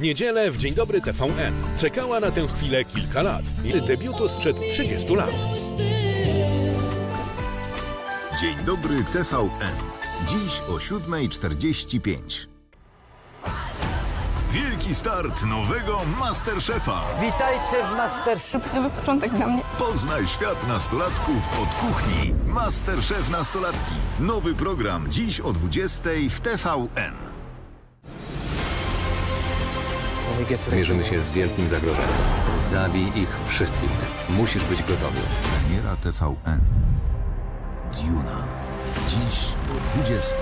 W niedzielę w Dzień Dobry TVN czekała na tę chwilę kilka lat. Z debiutu sprzed 30 lat. Dzień dobry TVN. Dziś o 7.45. Wielki start nowego Masterchefa. Witajcie w Masterchef. Nowy początek dla mnie. Poznaj świat nastolatków od kuchni. Masterchef Nastolatki. Nowy program dziś o 20.00 w TVN. Mierzymy się z wielkim zagrożeniem. Zabij ich wszystkich. Musisz być gotowy. Premiera TVN. Duna. Dziś o 20.00.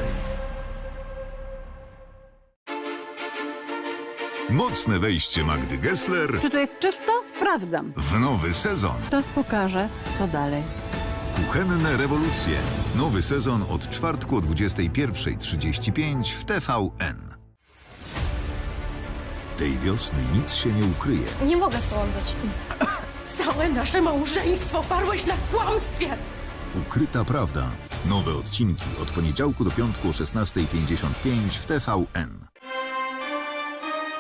Mocne wejście Magdy Gessler Czy to jest czysto? Sprawdzam. w nowy sezon. Czas pokaże, co dalej. Kuchenne rewolucje. Nowy sezon od czwartku o 21.35 w TVN. Tej wiosny nic się nie ukryje. Nie mogę z tobą być. Całe nasze małżeństwo oparłeś na kłamstwie. Ukryta prawda. Nowe odcinki od poniedziałku do piątku o 16.55 w TVN.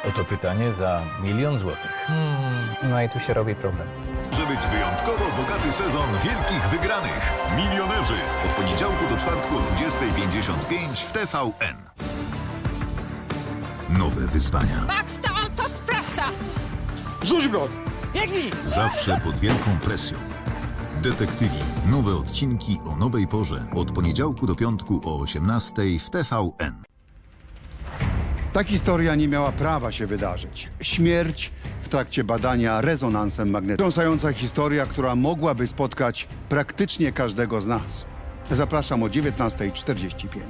Oto pytanie za milion złotych. No i tu się robi problem. Że być wyjątkowo bogaty sezon wielkich wygranych. Milionerzy. Od poniedziałku do czwartku o 20.55 w TVN. Nowe wyzwania. Max, to auto sprawca. Zawsze pod wielką presją. Detektywi. Nowe odcinki o nowej porze. Od poniedziałku do piątku o 18.00 w TVN. Ta historia nie miała prawa się wydarzyć. Śmierć w trakcie badania rezonansem magnetycznym. Wstrząsająca historia, która mogłaby spotkać praktycznie każdego z nas. Zapraszam o 19.45.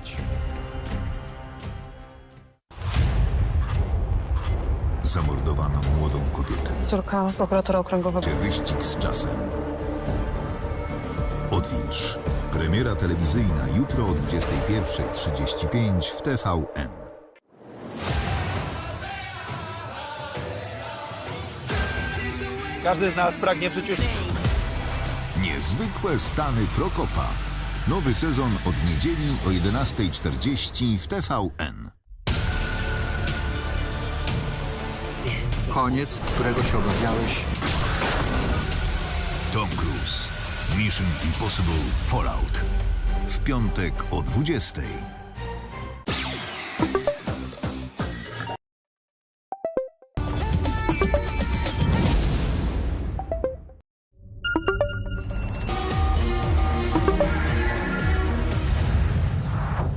Zamordowano młodą kobietę. Córka prokuratora okręgowego. Czy wyścig z czasem? Odwilż. Premiera telewizyjna jutro o 21.35 w TVN. Każdy z nas pragnie w życiu... Niezwykłe stany Prokopa. Nowy sezon od niedzieli o 11.40 w TVN. Koniec, którego się obawiałeś. Tom Cruise. Mission Impossible Fallout. W piątek o 20.00.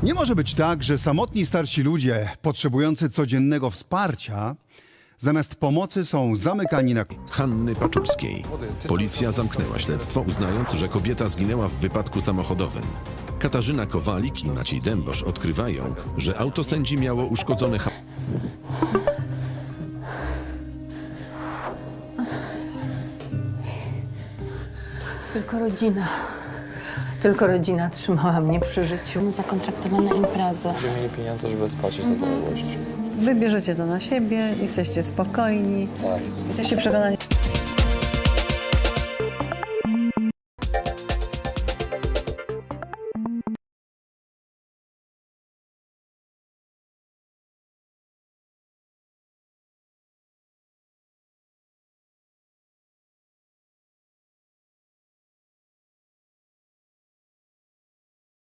Nie może być tak, że samotni starsi ludzie potrzebujący codziennego wsparcia zamiast pomocy są zamykani na Hanny Paczulskiej. Policja zamknęła śledztwo, uznając, że kobieta zginęła w wypadku samochodowym. Katarzyna Kowalik i Maciej Dębosz odkrywają, że auto sędzi miało uszkodzone ha- Tylko rodzina. Tylko rodzina trzymała mnie przy życiu. Zakontraktowane imprezy. Będziemy mieli pieniądze, żeby spłacić tę Wybierzecie to na siebie, jesteście spokojni. Tak. Jesteście przekonani.